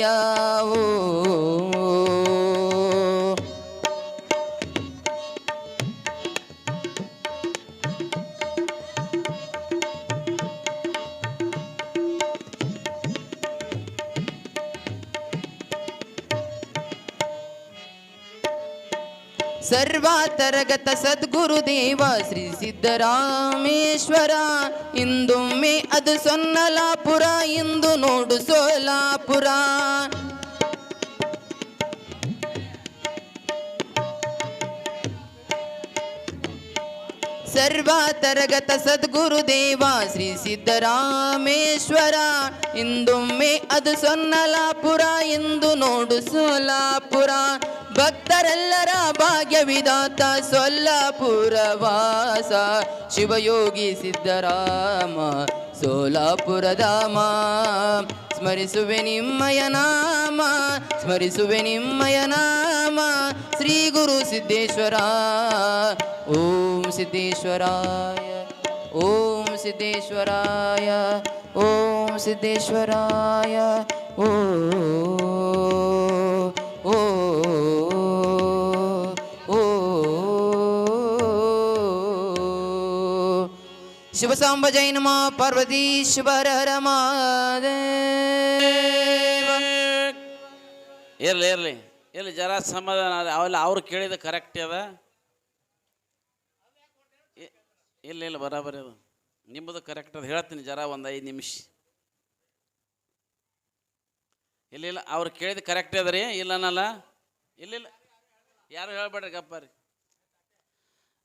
ಯಾವೋ ಸರ್ವಾತರಗತ ಸದ್ಗುರುದೇವ ಶ್ರೀ ಸಿದ್ದರಾಮೇಶ್ವರ. ಇಂದೊಮ್ಮೆ ಅದು ಸೊನ್ನಲಾಪುರ, ಇಂದು ನೋಡು ಸೋಲಾಪುರ. ಸರ್ವಾತರಗತ ಸದ್ಗುರುದೇವ ಶ್ರೀ ಸಿದ್ದರಾಮೇಶ್ವರ. ಇಂದೊಮ್ಮೆ ಅದು ಸೊನ್ನಲಾಪುರ, ಇಂದು ನೋಡು ಸೋಲಾಪುರ. ಭಕ್ತರೆಲ್ಲರ ಭಾಗ್ಯವಿದಾತ ಸೊಲ್ಲಾಪುರ ವಾಸ ಶಿವಯೋಗಿ ಸಿದ್ದರಾಮ ಸೋಲಾಪುರಧಾಮ ಸ್ಮರಿಸುವೆ ನಿಮ್ಮಯ ನಾಮ ಸ್ಮರಿಸುವೆ ನಿಮ್ಮಯ ನಾಮ ಶ್ರೀ ಗುರು ಸಿದ್ದೇಶ್ವರ ಓಂ ಸಿದ್ದೇಶ್ವರಾಯ ಓಂ ಸಿದ್ದೇಶ್ವರಾಯ ಓಂ ಸಿದ್ದೇಶ್ವರಾಯ ಓ ಓ ನಮ ಪಾರ್ವತೀಶ್ವರ ಹರ ಮಹಾದೇವ ಇರ್ಲಿ ಇರ್ಲಿ ಇರ್ಲಿ, ಜರ ಸಮಾಧಾನ ಅದ ಅವೆಲ್ಲ ಅವ್ರು ಕೇಳಿದ ಕರೆಕ್ಟ್ ಅದ. ಇಲ್ಲ ಇಲ್ಲ ಬರಾಬರಿ ಅದು. ನಿಮ್ಮದು ಕರೆಕ್ಟ್ ಅದು ಹೇಳ್ತೀನಿ, ಜರ ಒಂದು ಐದು ನಿಮಿಷ. ಇಲ್ಲ ಇಲ್ಲ ಅವ್ರು ಕೇಳಿದ ಕರೆಕ್ಟ್ ಅದ ರೀ ಇಲ್ಲ ಅನ್ನಲ್ಲ ಇಲ್ಲ ಇಲ್ಲ ಯಾರು ಹೇಳ್ಬೇಡ್ರಿ, ಗಪ್ಪ ರೀ.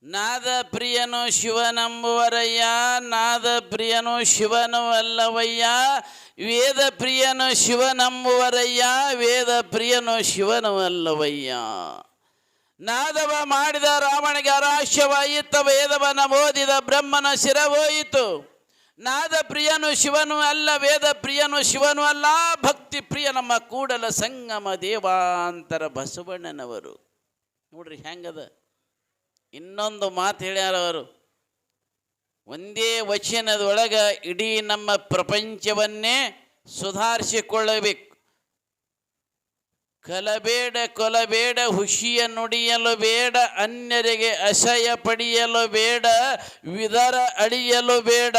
ನಾದ ಪ್ರಿಯನು ಶಿವನಂಬುವರಯ್ಯ ನಾದ ಪ್ರಿಯನು ಶಿವನು ಅಲ್ಲವಯ್ಯ ವೇದ ಪ್ರಿಯನು ಶಿವನಂಬುವರಯ್ಯ ವೇದ ಪ್ರಿಯನು ಶಿವನು ಅಲ್ಲವಯ್ಯ ನಾದವ ಮಾಡಿದ ರಾವಣಿಗೆ ಅರಾಶ್ಯವಾಯಿತ ವೇದವನ ಓದಿದ ಬ್ರಹ್ಮನ ಶಿರವೋಯಿತು ನಾದ ಪ್ರಿಯನು ಶಿವನು ಅಲ್ಲ ವೇದ ಪ್ರಿಯನು ಶಿವನು ಅಲ್ಲ ಭಕ್ತಿ ಪ್ರಿಯ ನಮ್ಮ ಕೂಡಲ ಸಂಗಮ ದೇವಾಂತರ ಬಸವಣ್ಣನವರು. ನೋಡ್ರಿ ಹೆಂಗದ? ಇನ್ನೊಂದು ಮಾತು ಹೇಳ್ಯಾರ ಅವರು, ಒಂದೇ ವಚನದೊಳಗೆ ಇಡೀ ನಮ್ಮ ಪ್ರಪಂಚವನ್ನೇ ಸುಧಾರಿಸಿಕೊಳ್ಳಬೇಕು. ಕಲಬೇಡ ಕೊಲಬೇಡ, ಹುಷಿಯ ನುಡಿಯಲು ಬೇಡ, ಅನ್ಯರಿಗೆ ಅಸಹ್ಯ ಪಡೆಯಲು ಬೇಡ, ವಿದರ ಅಳಿಯಲು ಬೇಡ.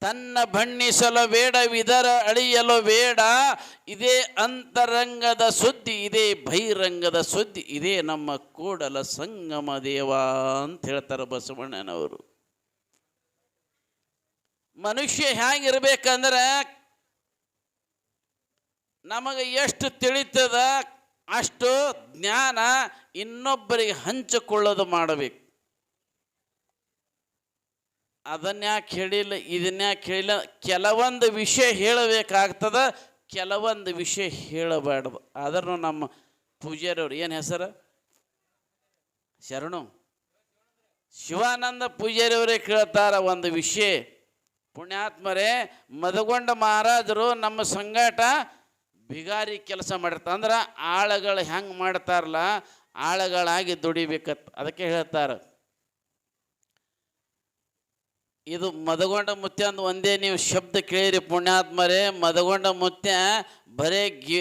ತನ್ನ ಬಣ್ಣಿಸಲು ಬೇಡ, ವಿದರ ಅಳಿಯಲು ಬೇಡ. ಇದೇ ಅಂತರಂಗದ ಸುದ್ದಿ, ಇದೇ ಬಹಿರಂಗದ ಸುದ್ದಿ, ಇದೇ ನಮ್ಮ ಕೂಡಲ ಸಂಗಮ ದೇವ ಅಂತ ಹೇಳ್ತಾರೆ ಬಸವಣ್ಣನವರು. ಮನುಷ್ಯ ಹೇಗಿರ್ಬೇಕಂದ್ರೆ ನಮಗೆ ಎಷ್ಟು ತಿಳಿತದ ಅಷ್ಟು ಜ್ಞಾನ ಇನ್ನೊಬ್ಬರಿಗೆ ಹಂಚಿಕೊಳ್ಳೋದು ಮಾಡಬೇಕು. ಅದನ್ಯಾಕೆ ಹೇಳಿಲ್ಲ ಇದನ್ಯಾಕೆ ಹೇಳಿಲ್ಲ? ಕೆಲವೊಂದು ವಿಷಯ ಹೇಳಬೇಕಾಗ್ತದ, ಕೆಲವೊಂದು ವಿಷಯ ಹೇಳಬಾರ್ದು ಆದ್ರೂ ನಮ್ಮ ಪೂಜಾರಿಯವರು ಏನು ಹೆಸರು? ಶರಣು. ಶಿವಾನಂದ ಪೂಜಾರಿಯವರೇ ಕೇಳ್ತಾರ ಒಂದು ವಿಷಯ. ಪುಣ್ಯಾತ್ಮರೇ ಮದಗೊಂಡ ಮಹಾರಾಜರು ನಮ್ಮ ಸಂಗಾಟ ಬಿಗಾರಿ ಕೆಲಸ ಮಾಡ್ತಾರೆ ಅಂದ್ರೆ ಆಳುಗಳು ಹೆಂಗೆ ಮಾಡ್ತಾರಲ್ಲ, ಆಳುಗಳಾಗಿ ದುಡಿಬೇಕತ್. ಅದಕ್ಕೆ ಹೇಳ್ತಾರೆ. ಇದು ಮದಗೊಂಡ ಮುತ್ಯ ಅಂದ್ ಒಂದೇ ನೀವು ಶಬ್ದ ಕೇಳಿರಿ ಪುಣ್ಯಾತ್ಮರೇ, ಮದಗೊಂಡ ಮುತ್ಯ ಬರೇ ಗಿ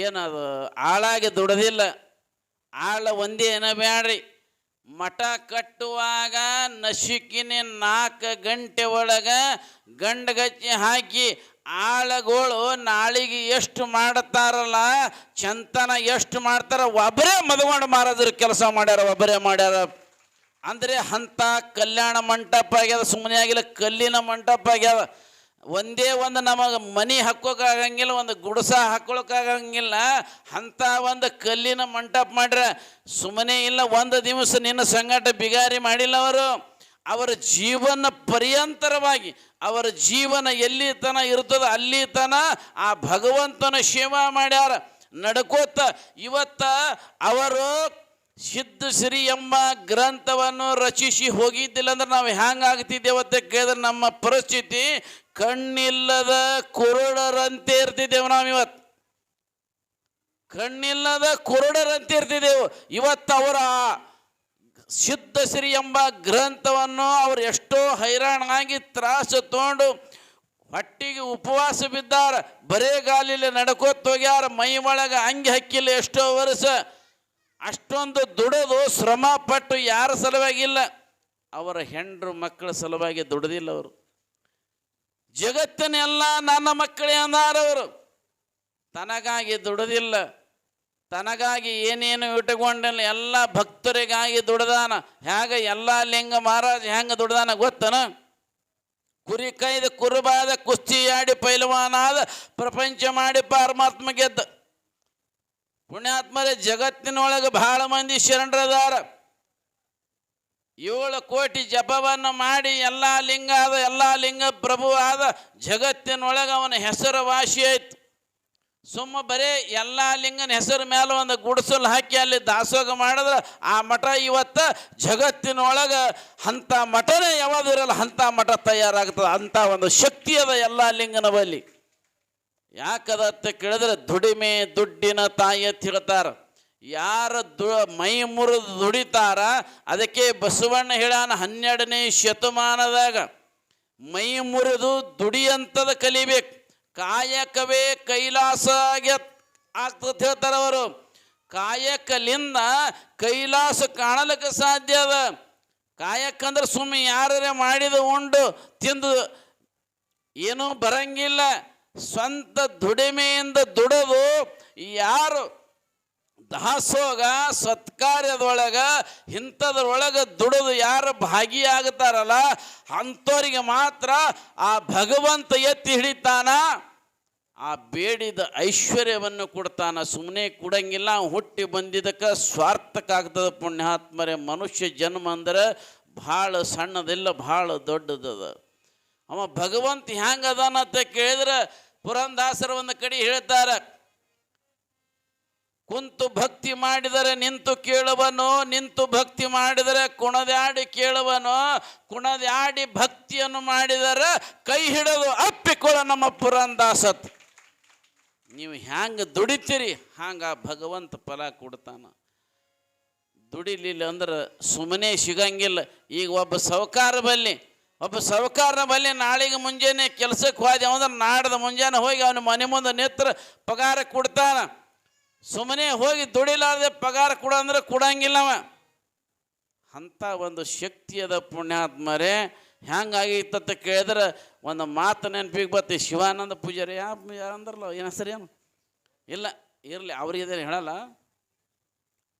ಏನದು ಆಳಾಗಿ ದುಡದಿಲ್ಲ. ಆಳ ಒಂದೇ ಏನ ಬ್ಯಾಡ್ರಿ? ಮಠ ಕಟ್ಟುವಾಗ ನಶಿಕಿನ ನಾಲ್ಕು ಗಂಟೆ ಒಳಗೆ ಗಂಡಗಚ್ಚಿ ಹಾಕಿ ಆಳಗಳು ನಾಳಿಗೆ ಎಷ್ಟು ಮಾಡ್ತಾರಲ್ಲ, ಚಂತನ ಎಷ್ಟು ಮಾಡ್ತಾರ ಒಬ್ಬರೇ ಮದಗೊಂಡ ಮಹಾರಾಜರು ಕೆಲಸ ಮಾಡ್ಯಾರ ಒಬ್ಬರೇ ಮಾಡ್ಯಾರ ಅಂದರೆ ಅಂಥ ಕಲ್ಯಾಣ ಮಂಟಪ ಆಗ್ಯದ ಸುಮ್ಮನೆ ಆಗಿಲ್ಲ, ಕಲ್ಲಿನ ಮಂಟಪ ಆಗ್ಯದ. ಒಂದೇ ಒಂದು ನಮಗೆ ಮನಿ ಹಾಕೋಕ್ಕಾಗಂಗಿಲ್ಲ ಒಂದು ಗುಡಿಸ ಹಾಕೊಳಕ್ಕಾಗಂಗಿಲ್ಲ ಅಂಥ ಒಂದು ಕಲ್ಲಿನ ಮಂಟಪ ಮಾಡ್ರೆ ಸುಮ್ಮನೆ ಇಲ್ಲ, ಒಂದು ದಿವಸ ನಿನ್ನ ಸಂಗಾಟ ಬಿಗಾರಿ ಮಾಡಿಲ್ಲ ಅವರು. ಅವರ ಜೀವನ ಪರ್ಯಂತರವಾಗಿ, ಅವರ ಜೀವನ ಎಲ್ಲಿ ತನ ಇರ್ತದ ಅಲ್ಲಿ ತನ ಆ ಭಗವಂತನ ಸೇವಾ ಮಾಡ್ಯಾರ. ನಡ್ಕೋತ ಇವತ್ತ ಅವರು ಸಿದ್ಧ ಶ್ರೀ ಎಂಬ ಗ್ರಂಥವನ್ನು ರಚಿಸಿ ಹೋಗಿದ್ದಿಲ್ಲ ಅಂದ್ರೆ ನಾವು ಹ್ಯಾಂಗಾಗ್ತಿದ್ದೇವೆ ಅಂತ ಕೇಳಿದ್ರೆ ನಮ್ಮ ಪರಿಸ್ಥಿತಿ ಕಣ್ಣಿಲ್ಲದ ಕುರುಡರಂತೆ ಇರ್ತಿದ್ದೇವೆ ನಾವು ಇವತ್ತು. ಕಣ್ಣಿಲ್ಲದ ಕುರುಡರಂತೆ ಇರ್ತಿದ್ದೆವು. ಇವತ್ತು ಅವರ ಸಿದ್ಧಶ್ರೀ ಎಂಬ ಗ್ರಂಥವನ್ನು ಅವರು ಎಷ್ಟೋ ಹೈರಾಣಾಗಿ ತ್ರಾಸು ತಗೊಂಡು ಹೊಟ್ಟಿಗೆ ಉಪವಾಸ ಬಿದ್ದಾರ, ಬರೇ ಗಾಲಿಲಿ ನಡ್ಕೋತ ಹೋಗ್ಯಾರ, ಮೈ ಒಳಗೆ ಅಂಗಿ ಹಕ್ಕಿಲ್ಲ ಎಷ್ಟೋ ವರ್ಷ. ಅಷ್ಟೊಂದು ದುಡಿದು ಶ್ರಮ ಪಟ್ಟು ಯಾರ ಸಲುವಾಗಿಲ್ಲ. ಅವರ ಹೆಂಡ್ರು ಮಕ್ಕಳ ಸಲುವಾಗಿ ದುಡದಿಲ್ಲ ಅವರು. ಜಗತ್ತಿನೆಲ್ಲ ನನ್ನ ಮಕ್ಕಳೇ ಅಂದಾರವರು ತನಗಾಗಿ ದುಡದಿಲ್ಲ. ತನಗಾಗಿ ಏನೇನು ಇಟ್ಟುಕೊಂಡಿಲ್ಲ, ಎಲ್ಲ ಭಕ್ತರಿಗಾಗಿ ದುಡ್ದಾನ. ಹ್ಯಾಗ ಎಲ್ಲ ಲಿಂಗ ಮಹಾರಾಜ ಹೆಂಗೆ ದುಡ್ದಾನ ಗೊತ್ತನ? ಕುರಿ ಕೈದ ಕುರುಬಾದ ಕುಸ್ತಿ ಆಡಿ ಪೈಲವಾನಾದ ಪ್ರಪಂಚ ಮಾಡಿ ಪರಮಾತ್ಮ ಗೆದ್ದ. ಪುಣ್ಯಾತ್ಮರೇ ಜಗತ್ತಿನೊಳಗೆ ಬಹಳ ಮಂದಿ ಶರಣರದಾರ. ಏಳು ಕೋಟಿ ಜಪವನ್ನು ಮಾಡಿ ಎಲ್ಲ ಲಿಂಗ ಆದ, ಎಲ್ಲ ಲಿಂಗ ಪ್ರಭು ಆದ ಜಗತ್ತಿನೊಳಗೆ ಅವನ ಹೆಸರು ವಾಸಿ ಆಯ್ತು. ಸುಮ್ಮ ಬರೇ ಎಲ್ಲ ಲಿಂಗನ ಹೆಸರು ಮೇಲೆ ಒಂದು ಗುಡಿಸಲು ಹಾಕಿ ಅಲ್ಲಿ ದಾಸೋಗ ಮಾಡಿದ್ರೆ ಆ ಮಠ ಇವತ್ತ ಜಗತ್ತಿನೊಳಗೆ ಅಂಥ ಮಠನೇ ಯಾವುದು ಇರಲ್ಲ, ಅಂಥ ಮಠ ತಯಾರಾಗ್ತದೆ, ಅಂಥ ಒಂದು ಶಕ್ತಿ ಅದ ಎಲ್ಲ ಲಿಂಗನ ಬಲ್ಲಿ. ಯಾಕದ ಅಂತ ಕೇಳಿದ್ರೆ ದುಡಿಮೆ ದುಡ್ಡಿನ ತಾಯಿ ಅಂತ ಹೇಳ್ತಾರ. ಯಾರ ದು ಮೈ ಮುರಿದು ದುಡಿತಾರ, ಅದಕ್ಕೆ ಬಸವಣ್ಣ ಹೇಳಾನ ಹನ್ನೆರಡನೇ ಶತಮಾನದಾಗ, ಮೈ ಮುರಿದು ದುಡಿಯಂಥದ ಕಲಿಬೇಕು, ಕಾಯಕವೇ ಕೈಲಾಸ ಆಗ್ತದೆ ಹೇಳ್ತಾರೆ ಅವರು. ಕಾಯಕಲಿಂದ ಕೈಲಾಸ ಕಾಣಲಿಕ್ಕೆ ಸಾಧ್ಯ ಅದ. ಕಾಯಕ ಅಂದ್ರೆ ಸುಮ್ಮನೆ ಯಾರೇ ಮಾಡಿದ ಉಂಡು ತಿಂದು ಏನೂ ಬರಂಗಿಲ್ಲ. ಸ್ವಂತ ದುಡಿಮೆಯಿಂದ ದುಡಿದು ಯಾರು ದಾಸೋಗ, ಸತ್ಕಾರ್ಯದೊಳಗ, ಇಂಥದ್ರೊಳಗೆ ದುಡಿದು ಯಾರು ಭಾಗಿಯಾಗುತ್ತಾರಲ್ಲ ಅಂಥವ್ರಿಗೆ ಮಾತ್ರ ಆ ಭಗವಂತ ಎತ್ತಿ ಹಿಡಿತಾನ. ಆ ಬೇಡಿದ ಐಶ್ವರ್ಯವನ್ನು ಕೊಡ್ತಾನ. ಸುಮ್ಮನೆ ಕೊಡಂಗಿಲ್ಲ, ಹುಟ್ಟಿ ಬಂದಿದ್ದಕ್ಕೆ ಸ್ವಾರ್ಥಕ್ಕಾಗ್ತದ ಪುಣ್ಯಾತ್ಮರೇ. ಮನುಷ್ಯ ಜನ್ಮ ಅಂದ್ರೆ ಭಾಳ ಸಣ್ಣದಿಲ್ಲ, ಭಾಳ ದೊಡ್ಡದದ. ಅವ ಭಗವಂತ ಹೆಂಗ ಅಂತ ಕೇಳಿದ್ರೆ ಪುರಂದಾಸರ ಒಂದು ಕಡೆ ಹೇಳ್ತಾರೆ, ಕುಂತು ಭಕ್ತಿ ಮಾಡಿದರೆ ನಿಂತು ಕೇಳುವನು, ನಿಂತು ಭಕ್ತಿ ಮಾಡಿದರೆ ಕುಣದ್ಯಾಡಿ ಕೇಳುವನು, ಕುಣದ್ಯಾಡಿ ಭಕ್ತಿಯನ್ನು ಮಾಡಿದರೆ ಕೈ ಹಿಡಿದು ಅಪ್ಪಿಕೊಳ ನಮ್ಮ ಪುರಂದಾಸತ್. ನೀವು ಹ್ಯಾಂಗ ದುಡಿತೀರಿ ಆ ಭಗವಂತ ಫಲ ಕೊಡ್ತಾನ. ದುಡಿಲಿಲ್ಲ ಅಂದ್ರೆ ಸುಮ್ಮನೆ ಸಿಗಂಗಿಲ್ಲ. ಈಗ ಒಬ್ಬ ಸಾವುಕಾರ ಬಲ್ಲಿ ಒಬ್ಬ ಸರ್ಕಾರನ ಬಲ್ಲಿ ನಾಳೆಗೆ ಮುಂಜಾನೆ ಕೆಲಸಕ್ಕೆ ಹೋದೆ ಅಂದ್ರೆ ನಾಡ್ದ ಮುಂಜಾನೆ ಹೋಗಿ ಅವನ ಮನೆ ಮುಂದೆ ನಿತ್ರ ಪಗಾರ ಕೊಡ್ತಾನ. ಸುಮ್ಮನೆ ಹೋಗಿ ದುಡಿಲಾರ್ದೆ ಪಗಾರ ಕೊಡ ಅಂದ್ರೆ ಅವ. ಅಂತ ಒಂದು ಶಕ್ತಿ ಅದ ಪುಣ್ಯಾತ್ಮರೇ. ಹೆಂಗಾಗಿತ್ತಂತ ಕೇಳಿದ್ರೆ ಒಂದು ಮಾತು ನೆನಪಿಗೆ ಬರ್ತೀವಿ ಶಿವಾನಂದ ಪೂಜಾರಿ, ಯಾ ಯಾರಂದ್ರಲ್ಲ ಏನು ಹೆಸರು ಏನು? ಇಲ್ಲ, ಇರಲಿ ಅವ್ರಿಗೆ ಹೇಳಲ್ಲ.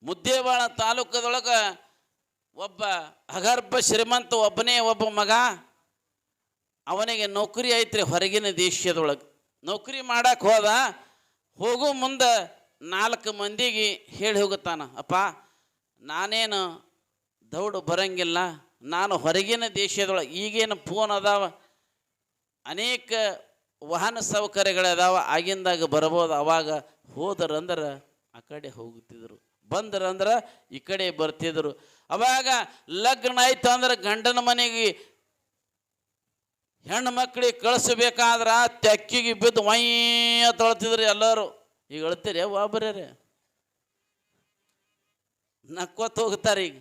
ಮುದ್ದೇಬಾಳ ತಾಲೂಕದೊಳಗೆ ಒಬ್ಬ ಅಗರ್ಭ ಶ್ರೀಮಂತ ಒಬ್ಬನೇ ಒಬ್ಬ ಮಗ, ಅವನಿಗೆ ನೌಕರಿ ಐತ್ರಿ ಹೊರಗಿನ ದೇಶದೊಳಗೆ. ನೌಕರಿ ಮಾಡಕ್ಕೆ ಹೋದ, ಹೋಗು ಮುಂದೆ ನಾಲ್ಕು ಮಂದಿಗೆ ಹೇಳಿ ಹೋಗುತ್ತಾನ ಅಪ್ಪ, ನಾನೇನು ದೌಡು ಬರಂಗಿಲ್ಲ, ನಾನು ಹೊರಗಿನ ದೇಶದೊಳಗೆ, ಈಗೇನು ಫೋನ್ ಅದಾವ, ಅನೇಕ ವಾಹನ ಸೌಕರ್ಯಗಳದಾವ ಆಗಿಂದಾಗ ಬರ್ಬೋದು, ಅವಾಗ ಹೋದರಂದ್ರೆ ಆ ಕಡೆ ಹೋಗುತ್ತಿದ್ರು. ಬಂದರಂದ್ರೆ ಈ ಕಡೆ ಬರ್ತಿದ್ರು. ಅವಾಗ ಲಗ್ನ ಆಯ್ತು ಅಂದ್ರೆ ಗಂಡನ ಮನೆಗೆ ಹೆಣ್ಣು ಮಕ್ಕಳಿಗೆ ಕಳಿಸ್ಬೇಕಾದ್ರೆ ತೆಕ್ಕಿಗೆ ಬಿದ್ದು ವಯ್ಯ ತೊಳ್ತಿದ್ರು ಎಲ್ಲರೂ. ಈಗ ಹೇಳ್ತೀರಿ ಒಬ್ಬರೇ ನಕ್ಕೋತ್ ಹೋಗ್ತಾರೆ ಈಗ.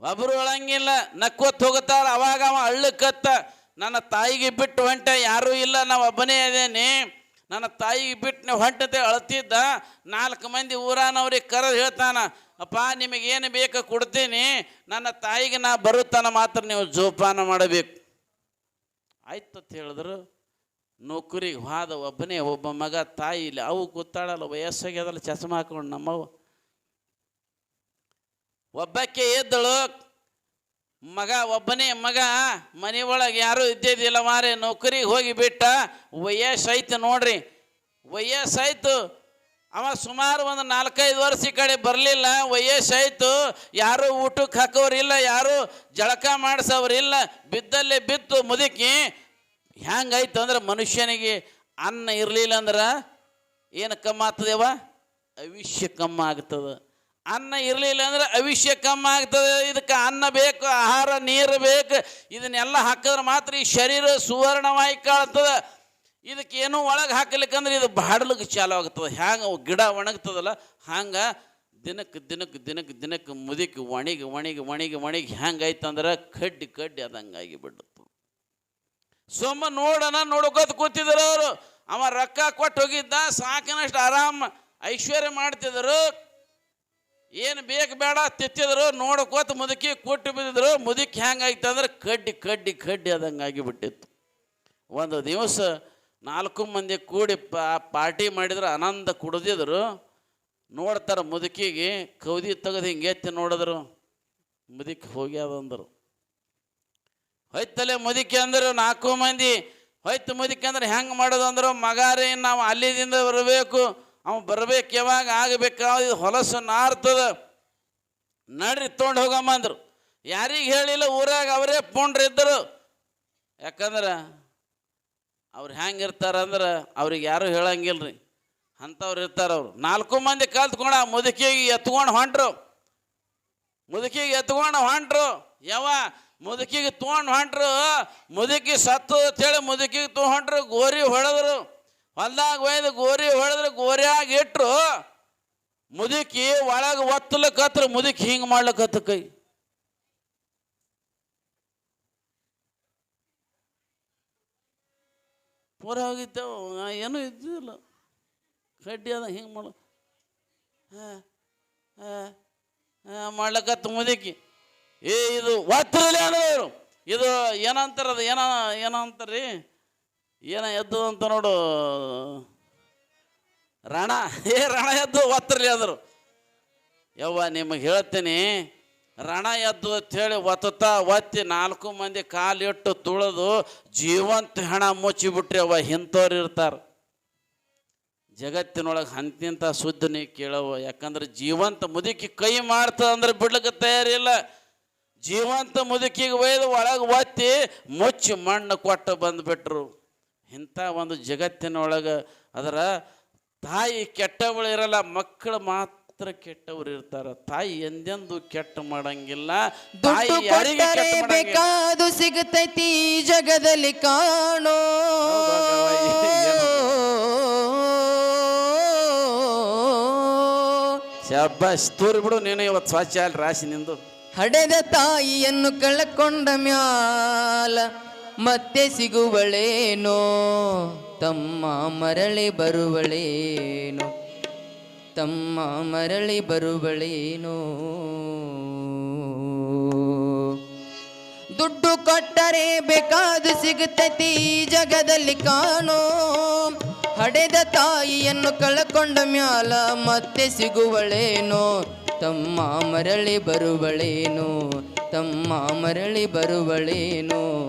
ಒಬ್ರು ಒಳಂಗಿಲ್ಲ ನಕ್ಕೋತ್ ಹೋಗುತ್ತಾರ ಅವಾಗ ಅವ ಅಳ್ಳಕ್ಕತ್ತ ನನ್ನ ತಾಯಿಗೆ ಬಿಟ್ಟು ಹೊಂಟ ಯಾರೂ ಇಲ್ಲ, ನಾವು ಒಬ್ಬನೇ ಅದೇನಿ ನನ್ನ ತಾಯಿಗೆ ಬಿಟ್ಟು ಹೊಂಟತೆ ಅಳ್ತಿದ್ದ ನಾಲ್ಕು ಮಂದಿ ಊರಾನವ್ರಿಗೆ ಕರೆದು ಹೇಳ್ತಾನ, ಅಪ್ಪ ನಿಮಗೇನು ಬೇಕು ಕೊಡ್ತೀನಿ. ನನ್ನ ತಾಯಿಗೆ ನಾ ಬರುತ್ತಾನ ಮಾತ್ರ ನೀವು ಜೋಪಾನ ಮಾಡಬೇಕು. ಆಯ್ತು ಅಂತ ಹೇಳಿದ್ರು. ನೌಕರಿಗೆ ಹೋದ ಒಬ್ಬನೇ ಒಬ್ಬ ಮಗ ತಾಯಿ ಇಲ್ಲಿ, ಅವು ಕೂತಾಳಲ್ಲ ವಯಸ್ಸಾಗ್ಯದಲ್ಲ ಚಸ್ಮ ಹಾಕೊಂಡು ನಮ್ಮವು ಒಬ್ಬಕ್ಕೆ ಎದ್ದಳು ಮಗ, ಒಬ್ಬನೇ ಮಗ ಮನೆ ಒಳಗೆ ಯಾರೂ ಇದ್ದಿದ್ದಿಲ್ಲ ಮಾರೆ, ನೌಕರಿಗೆ ಹೋಗಿ ಬಿಟ್ಟ. ವಯಸ್ಸಾಯ್ತು ನೋಡ್ರಿ. ವಯಸ್ಸಾಯ್ತು. ಅವ ಸುಮಾರು ಒಂದು ನಾಲ್ಕೈದು ವರ್ಷ ಈ ಕಡೆ ಬರಲಿಲ್ಲ. ವಯಸ್ಸಾಯ್ತು. ಯಾರೂ ಊಟಕ್ಕೆ ಹಾಕೋರಿಲ್ಲ ಯಾರೂ ಜಳಕ ಮಾಡಿಸೋರಿಲ್ಲ ಬಿದ್ದಲ್ಲೇ ಬಿತ್ತು ಮುದುಕಿ. ಹೆಂಗಾಯ್ತು ಅಂದ್ರೆ ಮನುಷ್ಯನಿಗೆ ಅನ್ನ ಇರಲಿಲ್ಲ ಅಂದ್ರೆ? ಏನು ಕಮ್ಮ ಆಗ್ತದೇವ ಅವಿಷ್ಯ ಕಮ್ಮ ಆಗ್ತದೆ. ಅನ್ನ ಇರಲಿಲ್ಲ ಅಂದ್ರೆ ಅವಿಷ್ಯ ಕಮ್ಮ ಆಗ್ತದೆ. ಇದಕ್ಕೆ ಅನ್ನ ಬೇಕು, ಆಹಾರ, ನೀರು ಬೇಕು. ಇದನ್ನೆಲ್ಲ ಹಾಕಿದ್ರೆ ಮಾತ್ರ ಈ ಶರೀರ ಸುವರ್ಣವಾಗಿ ಕಾಣ್ತದೆ. ಇದಕ್ಕೆ ಏನೂ ಒಳಗೆ ಹಾಕಲಿಕ್ಕಂದ್ರೆ ಇದು ಬಾಡ್ಲಿಕ್ಕೆ ಚಾಲು ಆಗ್ತದೆ. ಹ್ಯಾಂಗೆ ಗಿಡ ಒಣಗ್ತದಲ್ಲ, ಹಂಗೆ ದಿನಕ್ಕೆ ದಿನಕ್ಕೆ ದಿನಕ್ಕೆ ದಿನಕ್ಕೆ ಮುದಿಕ್ಕೆ ಒಣಗಿ ಒಣಗಿ ಒಣಗಿ ಒಣಗಿ ಅಂದ್ರೆ ಕಡ್ಡಿ ಕಡ್ಡಿ ಅದಂಗಾಗಿ ಬಿಡುತ್ತೆ ಸೊಮ್ಮ ನೋಡೋಣ, ನೋಡ್ಕೋತ ಕೂತಿದ್ರು ಅವರು. ಅವ ರೊಕ್ಕ ಕೊಟ್ಟು ಹೋಗಿದ್ದ, ಸಾಕಿನಷ್ಟು ಆರಾಮ ಐಶ್ವರ್ಯ ಮಾಡ್ತಿದ್ರು. ಏನು ಬೇಕು ಬೇಡ, ತಿತ್ತಿದ್ರು, ನೋಡ್ಕೋತ ಮುದುಕಿ ಕೊಟ್ಟು ಬಿದ್ದಿದ್ರು, ಮುದುಕಿ ಹೆಂಗಾಯ್ತು ಅಂದ್ರೆ ಕಡ್ಡಿ ಕಡ್ಡಿ ಕಡ್ಡಿ ಅದಂಗೆ ಆಗಿಬಿಟ್ಟಿತ್ತು. ಒಂದು ದಿವಸ ನಾಲ್ಕು ಮಂದಿ ಕೂಡಿ ಪಾರ್ಟಿ ಮಾಡಿದ್ರು, ಆನಂದ ಕುಡಿದಿದ್ರು. ನೋಡ್ತಾರೆ ಮುದುಕಿಗೆ, ಕೌದಿ ತೆಗೆದು ಹಿಂಗೆ ಎತ್ತಿ ನೋಡಿದ್ರು. ಮುದುಕಿ ಹೋಗ್ಯಾದ ಅಂದರು. ಹೊಯ್ತಲೆ ಮುದುಕಿ ಅಂದರು, ನಾಲ್ಕು ಮಂದಿ. ಹೊಯ್ತು ಮುದುಕಿ ಅಂದ್ರೆ ಹೆಂಗೆ ಮಾಡೋದು ಅಂದರು, ಮಗಾರಿ, ನಾವು ಅಲ್ಲಿದಿಂದ ಬರಬೇಕು. ಅವ ಬರ್ಬೇಕು, ಯಾವಾಗ ಆಗಬೇಕಾದ ಹೊಲಸು ನಾರ್ತದ. ನಡ್ರಿ ತೊಗೊಂಡು ಹೋಗಮ್ಮ ಅಂದರು. ಯಾರಿಗೆ ಹೇಳಿಲ್ಲ, ಊರಾಗ ಅವರೇ ಪುಂಡ್ರಿದ್ದರು ಯಾಕಂದ್ರೆ ಅವ್ರು ಹೆಂಗೆ ಇರ್ತಾರ ಅಂದ್ರೆ ಅವ್ರಿಗೆ ಯಾರೂ ಹೇಳಂಗಿಲ್ಲ ರೀ ಅಂಥವ್ರು ಇರ್ತಾರೆ ಅವ್ರು. ನಾಲ್ಕು ಮಂದಿ ಕಲ್ತ್ಕೊಂಡು ಆ ಮುದುಕಿಗೆ ಎತ್ಕೊಂಡು ಹೊಂಟ್ರು. ಮುದುಕಿಗೆ ಎತ್ಕೊಂಡು ಹೊಂಟ್ರು. ಯಾವ ಮುದುಕಿಗೆ ತೊಗೊಂಡು ಹೊಂಟ್ರು. ಮುದುಕಿ ಸತ್ತು ಅಂತೇಳಿ ಮುದುಕಿಗೆ ತೊಗೊಂಡ್ರು ಗೋರಿ ಹೊಡೆದ್ರು. ಹೊಲ್ದಾಗ ಒಯ್ದು ಗೋರಿ ಹೊಡೆದ್ರೆ ಗೋರಿಯಾಗ ಇಟ್ಟರು ಮುದುಕಿ ಒಳಗೆ ಒತ್ತಲಕತ್ರ, ಮುದುಕಿ ಹಿಂಗೆ ಮಾಡ್ಲಕತ್ತ ಕೈ. ಪೂರ ಹೋಗಿದ್ದೆವು ಏನೂ ಇದ್ದಿಲ್ಲ ಕಡ್ಡಿ ಅದ, ಹಿಂಗೆ ಮಾಡ ಮಾಡ್ಲಕತ್ತ ಮುದುಕಿ. ಏ, ಇದು ಒತ್ತರಲಿ ಅನ್ನೋರು. ಇದು ಏನಂತಾರ ಅದು, ಏನ ಏನ ಏನ ಎದ್ದು ಅಂತ ನೋಡು. ರಣ, ಏ ರಣ ಎದ್ದು ಒತ್ತರಲಿ ಅಂದರು. ಯವ್ವ, ನಿಮಗೆ ಹೇಳ್ತೀನಿ, ರಣ ಎದ್ದು ಹೇಳಿ ಒತ್ತುತ್ತಾ ಒತ್ತಿ ನಾಲ್ಕು ಮಂದಿ ಕಾಲಿಟ್ಟು ತುಳಿದು ಜೀವಂತ ಹೆಣ ಮುಚ್ಚಿಬಿಟ್ರಿ ಅವ ಇಂಥವ್ರು ಇರ್ತಾರೆ. ಜಗತ್ತಿನೊಳಗೆ ಅಂತಿಂತ ಸುದ್ದಿ ನೀ ಕೇಳವ ಯಾಕಂದ್ರೆ ಜೀವಂತ ಮುದುಕಿ ಕೈ ಮಾಡ್ತದ ಅಂದ್ರೆ ಬಿಡ್ಲಿಕ್ಕೆ ತಯಾರಿಲ್ಲ. ಜೀವಂತ ಮುದುಕಿಗೆ ಒಯ್ದು ಒಳಗೆ ಒತ್ತಿ ಮುಚ್ಚಿ ಮಣ್ಣು ಕೊಟ್ಟು ಬಂದುಬಿಟ್ರು. ಇಂಥ ಒಂದು ಜಗತ್ತಿನೊಳಗೆ ಅದರ ತಾಯಿ ಕೆಟ್ಟವಳು ಇರಲ್ಲ ಮಕ್ಕಳು ಮಾತ್ರ ಕೆಟ್ಟವ್ರು ಇರ್ತಾರ. ತಾಯಿ ಎಂದೆಂದು ಕೆಟ್ಟ ಮಾಡಂಗಿಲ್ಲ. ತಾಯಿ ದುಡ್ಡು ಯಾರಿಗೆ ಕೊಟ್ಟರೆ ಕೆಟ್ಟ ಮಾಡಂಗಿಲ್ಲ. ಬೇಕಾದು ಸಿಗುತ್ತೈತಿ ಈ ಜಗದಲ್ಲಿ ಕಾಣೋ? ಶಬ್ಬಾಸ್ ತೂರಿ ಬಿಡು ನೀನು ಇವತ್ತು ಸ್ವಚ್ಛ ಅಲ್ಲಿ ರಾಶಿ ನಿಂದು. ಹಡೆದ ತಾಯಿಯನ್ನು ಕಳ್ಕೊಂಡ ಮ್ಯಾಲ. ಮತ್ತೆ ಸಿಗುವಳೇನೋ, ತಮ್ಮ ಮರಳಿ ಬರುವಳೇನೋ, ತಮ್ಮ ಮರಳಿ ಬರುವಳೇನೋ. ದುಡ್ಡು ಕೊಟ್ಟರೆ ಬೇಕಾದ ಸಿಗುತ್ತೈತಿ ಈ ಜಗದಲ್ಲಿ ಕಾಣೋ. ಹಡೆದ ತಾಯಿಯನ್ನು ಕಳಕೊಂಡ ಮ್ಯಾಲ ಮತ್ತೆ ಸಿಗುವಳೇನೋ, ತಮ್ಮ ಮರಳಿ ಬರುವಳೇನೋ, ತಮ್ಮ ಮರಳಿ ಬರುವಳೇನೋ.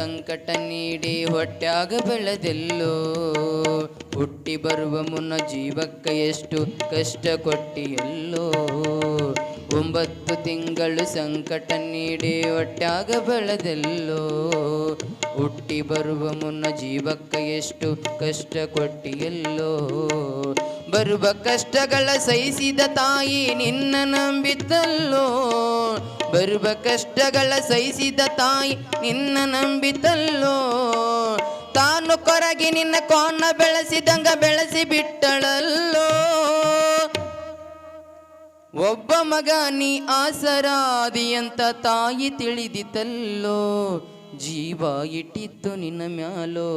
ಸಂಕಟ ನೀಡಿ ಹೊಟ್ಯಾಗ ಬೆಳೆದೆಲ್ಲೋ. ಹುಟ್ಟಿ ಬರುವ ಮುನ್ನ ಜೀವಕ್ಕೆ ಎಷ್ಟು ಕಷ್ಟ ಕೊಟ್ಟಿಯಲ್ಲೋ. ಒಂಬತ್ತು ತಿಂಗಳು ಸಂಕಟ ನೀಡಿ ಹೊಟ್ಯಾಗ ಬೆಳೆದೆಲ್ಲೋ. ಹುಟ್ಟಿ ಬರುವ ಮುನ್ನ ಜೀವಕ್ಕೆ ಎಷ್ಟು ಕಷ್ಟ ಕೊಟ್ಟಿಯಲ್ಲೋ. ಬರುವ ಕಷ್ಟಗಳ ಸಹಿಸಿದ ತಾಯಿ ನಿನ್ನ ನಂಬಿತಲ್ಲೋ ಬರುವ ಕಷ್ಟಗಳ ಸಹಿಸಿದ ತಾಯಿ ನಿನ್ನ ನಂಬಿತಲ್ಲೋ ತಾನು ಕೊರಗಿ ನಿನ್ನ ಕೋಣ ಬೆಳೆಸಿದಂಗ ಬೆಳೆಸಿ ಬಿಟ್ಟಳಲ್ಲೋ. ಒಬ್ಬ ಮಗ ನೀ ಆಸರಾದಿ ಅಂತ ತಾಯಿ ತಿಳಿದಿತಲ್ಲೋ. ಜೀವ ಇಟ್ಟಿತ್ತು ನಿನ್ನ ಮ್ಯಾಲೋ.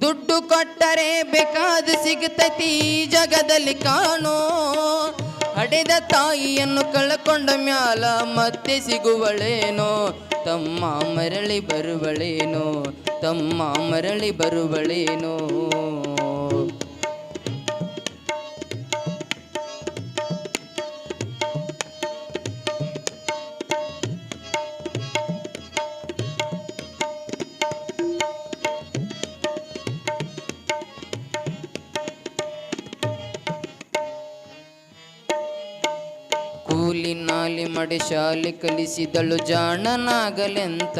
ದುಡ್ಡು ಕೊಟ್ಟರೆ ಬೇಕಾದ ಸಿಗ್ತತಿ ಜಗದಲ್ಲಿ ಕಾಣೋ. ಹಡೆದ ತಾಯಿಯನ್ನು ಕಳ್ಕೊಂಡ ಮ್ಯಾಲ ಮತ್ತೆ ಸಿಗುವಳೇನೋ? ತಮ್ಮ ಮರಳಿ ಬರುವಳೇನೋ? ತಮ್ಮ ಮರಳಿ ಬರುವಳೇನೋ? ಕೂಲಿ ನಾಲಿ ಮಡೆ ಶಾಲೆ ಕಲಿಸಿದಳು ಜಾಣನಾಗಲೆಂತ.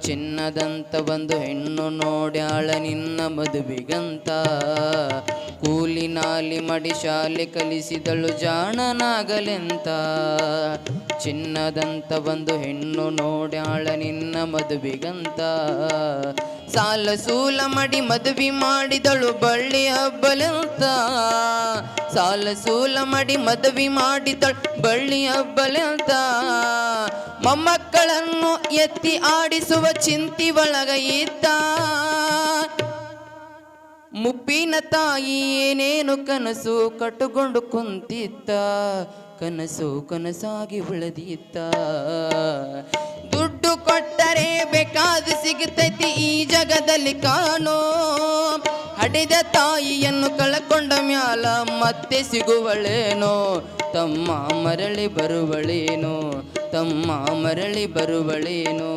ಚಿನ್ನದಂತ ಬಂದು ಹೆಣ್ಣು ನೋಡ್ಯಾಳ ನಿನ್ನ ಮದುವೆಗಂತ. ಕೂಲಿ ನಾಲಿ ಮಡಿ ಶಾಲೆ ಕಲಿಸಿದಳು ಜಾಣನಾಗಲೆಂತ. ಚಿನ್ನದಂತ ಬಂದು ಹೆಣ್ಣು ನೋಡ್ಯಾಳ ನಿನ್ನ ಮದುವೆಗಂತ. ಸಾಲ ಸೂಲ ಮಡಿ ಮದುವೆ ಮಾಡಿದಳು ಬಳ್ಳಿ ಹಬ್ಬಲೆಂತ. ಸಾಲ ಸೂಲ ಮಡಿ ಮದುವೆ ಮಾಡಿದಳು ಬಳ್ಳಿ ಹಬ್ಬಲೆಂತ. ಮೊಮ್ಮಕ್ಕಳನ್ನು ಎತ್ತಿ ಆಡಿಸುವ ಚಿಂತಿ ಒಳಗ ಇದ್ದ. ಮುಪ್ಪಿನ ತಾಯಿ ಏನೇನು ಕನಸು ಕಟ್ಟುಕೊಂಡು ಕುಂತಿದ್ದ. ಕನಸು ಕನಸಾಗಿ ಉಳಿದಿದ್ದ. ದುಡ್ಡು ಕೊಟ್ಟರೆ ಬೇಕಾದ ಸಿಗುತ್ತೈತಿ ಈ ಜಗದಲ್ಲಿ ಕಾಣೋ. ಹಡಿದ ತಾಯಿಯನ್ನು ಕಳಕೊಂಡ ಮ್ಯಾಲ ಮತ್ತೆ ಸಿಗುವಳೇನೋ. ತಮ್ಮ ಮರಳಿ ಬರುವಳೇನೋ. ತಮ್ಮ ಮರಳಿ ಬರುವಳೇನೋ.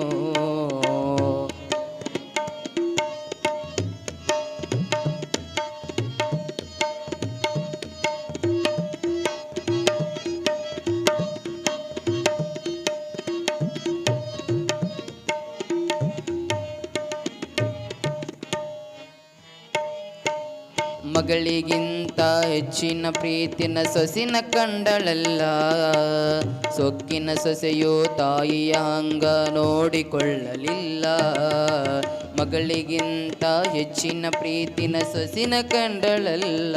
ಮಗಳಿಗಿಂತ ಹೆಚ್ಚಿನ ಪ್ರೀತಿನ ಸೊಸಿನ ಕಂಡಳಲ್ಲ. ಸೊಕ್ಕಿನ ಸೊಸೆಯು ತಾಯಿಯ ಹಂಗ ನೋಡಿಕೊಳ್ಳಲಿಲ್ಲ. ಮಗಳಿಗಿಂತ ಹೆಚ್ಚಿನ ಪ್ರೀತಿನ ಸೊಸಿನ ಕಂಡಳಲ್ಲ.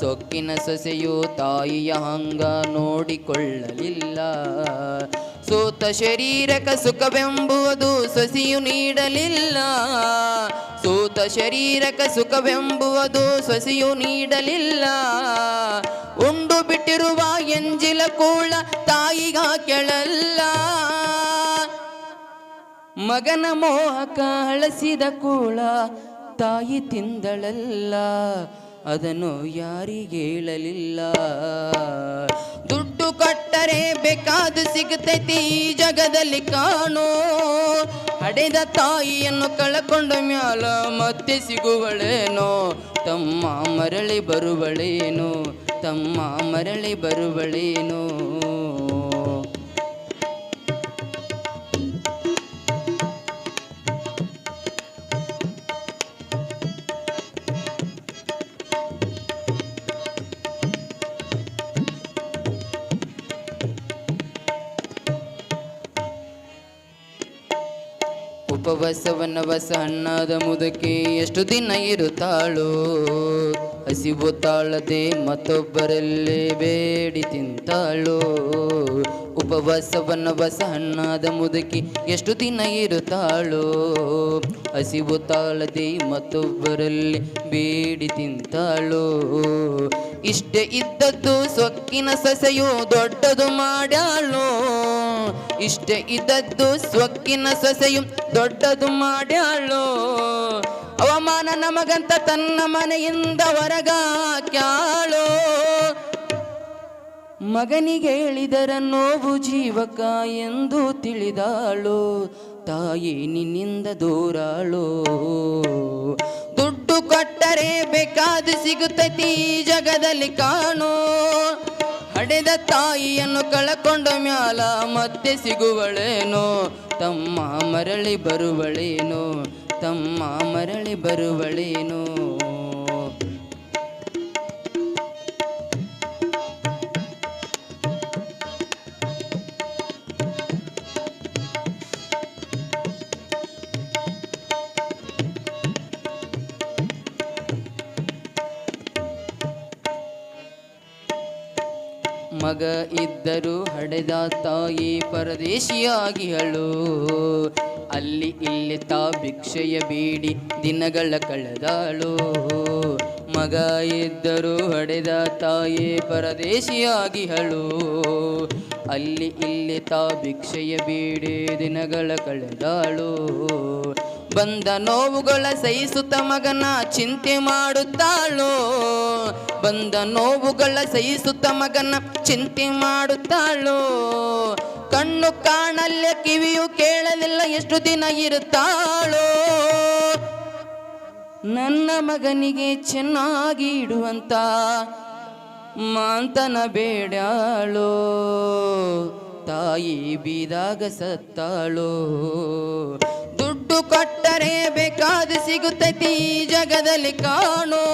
ಸೊಕ್ಕಿನ ಸೊಸೆಯು ತಾಯಿಯ ಹಂಗ ನೋಡಿಕೊಳ್ಳಲಿಲ್ಲ. ಸೋತ ಶರೀರಕ ಸುಖವೆಂಬುವುದು ಸೊಸಿಯು ನೀಡಲಿಲ್ಲ. ಸೂತ ಶರೀರಕ ಸುಖವೆಂಬುವುದು ಸೊಸಿಯು ನೀಡಲಿಲ್ಲ. ಉಂಡು ಬಿಟ್ಟಿರುವ ಎಂಜಿಲ ಕೂಳ ತಾಯಿಗ ಕೆಳಲ್ಲ. ಮಗನ ಮೋಹಕ ಅಳಸಿದ ಕೂಳ ತಾಯಿ ತಿಂದಳಲ್ಲ. ಅದನ್ನು ಯಾರಿಗೆ ಹೇಳಲಿಲ್ಲ? ದುಡ್ಡು ಕಟ್ಟರೆ ಬೇಕಾದ ಸಿಗುತ್ತೈತಿ ಈ ಜಗದಲ್ಲಿ ಕಾಣೋ. ಹಡೆದ ತಾಯಿಯನ್ನು ಕಳಕೊಂಡ ಮ್ಯಾಲ ಮತ್ತೆ ಸಿಗುವಳೇನೋ? ತಮ್ಮ ಮರಳಿ ಬರುವಳೇನೋ? ತಮ್ಮ ಮರಳಿ ಬರುವಳೇನೋ? ಉಪವಾಸವನ್ನ ಬಸ ಹಣ್ಣಾದ ಮುದಕ್ಕೆ ಎಷ್ಟು ದಿನ ಇರುತ್ತಾಳು? ಹಸಿವು ತಾಳದೆ ಮತ್ತೊಬ್ಬರಲ್ಲಿ ಬೇಡಿ ತಿಂತಾಳೋ? ಉಪವಾಸವನ್ನ ಬಸ ಹಣ್ಣಾದ ಮುದಕಿ ಎಷ್ಟು ದಿನ ಇರುತ್ತಾಳು? ಹಸಿವು ತಾಳದೆ ಮತ್ತೊಬ್ಬರಲ್ಲಿ ಬೇಡಿ ತಿಂತಾಳೋ? ಇಷ್ಟೇ ಇದ್ದದ್ದು ಸೊಕ್ಕಿನ ಸಸೆಯು ದೊಡ್ಡದು ಮಾಡ್ಯಾಳೋ? ಇಷ್ಟೇ ಇದ್ದದ್ದು ಸ್ವಕ್ಕಿನ ಸೊಸೆಯು ದೊಡ್ಡದು ಮಾಡ್ಯಾಳು. ಅವಮಾನ ನಮಗಂತ ತನ್ನ ಮನೆಯಿಂದ ಹೊರಗ ಕ್ಯಾಳೋ ಮಗನಿಗೆ ಹೇಳಿದರ ನೋವು ಜೀವಕ ಎಂದು ತಿಳಿದಾಳು. ತಾಯಿ ನಿನ್ನಿಂದ ದೂರಾಳು. ದುಡ್ಡು ಕೊಟ್ಟರೆ ಬೇಕಾದ ಸಿಗುತ್ತೀ ಜಗದಲ್ಲಿ ಕಾಣೋ. ಹಡೆದ ತಾಯಿಯನ್ನು ಕಳಕೊಂಡ ಮ್ಯಾಲ ಮತ್ತೆ ಸಿಗುವಳೇನೋ? ತಮ್ಮ ಮರಳಿ ಬರುವಳೇನೋ? ತಮ್ಮ ಮರಳಿ ಬರುವಳೇನೋ? ಮಗ ಇದ್ದರು ಹಡೆದ ತಾಯಿ ಪರದೇಶಿಯಾಗಿಹಳು ಅಲ್ಲಿ ಇಲ್ಲಿ ತಾ ಭಿಕ್ಷೆಯ ಬೇಡಿ ದಿನಗಳ ಕಳೆದಾಳು. ಮಗ ಇದ್ದರು ಹಡೆದ ತಾಯಿ ಪರದೇಶಿಯಾಗಿಹಳು ಅಲ್ಲಿ ಇಲ್ಲಿ ತಾ ಭಿಕ್ಷೆಯ ಬೇಡಿ ದಿನಗಳ ಕಳೆದಾಳು. ಬಂದ ನೋವುಗಳ ಸಹಿಸುತ್ತ ಮಗನ ಚಿಂತೆ ಮಾಡುತ್ತಾಳೋ? ಬಂದ ನೋವುಗಳ ಸಹಿಸುತ್ತ ಮಗನ ಚಿಂತೆ ಮಾಡುತ್ತಾಳೋ? ಕಣ್ಣು ಕಾಣಲ್ಲ, ಕಿವಿಯು ಕೇಳಲಿಲ್ಲ, ಎಷ್ಟು ದಿನ ಇರುತ್ತಾಳೋ? ನನ್ನ ಮಗನಿಗೆ ಚೆನ್ನಾಗಿ ಇಡುವಂತ ಮಾಂತನ ಬೇಡಾಳೋ ತಾಯಿ ಬೀದಾಗ ಸತ್ತಾಳು? ದುಡ್ಡು ಕೊಟ್ಟರೆ ಬೇಕಾದ ಸಿಗುತ್ತೈತಿ ಜಗದಲ್ಲಿ ಕಾಣೋ.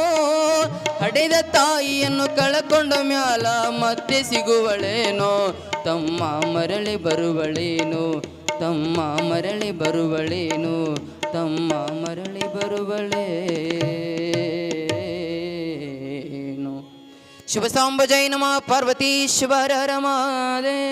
ಹಡೆದ ತಾಯಿಯನ್ನು ಕಳಕೊಂಡ ಮ್ಯಾಲ ಮತ್ತೆ ಸಿಗುವಳೇನೋ. ತಮ್ಮ ಮರಳಿ ಬರುವಳೇನು. ತಮ್ಮ ಮರಳಿ ಬರುವಳೇನು. ತಮ್ಮ ಮರಳಿ ಬರುವಳೇನು. ಶುಭ ಸಾಂಬ ಜೈ ನಮ ರಮಾದೇ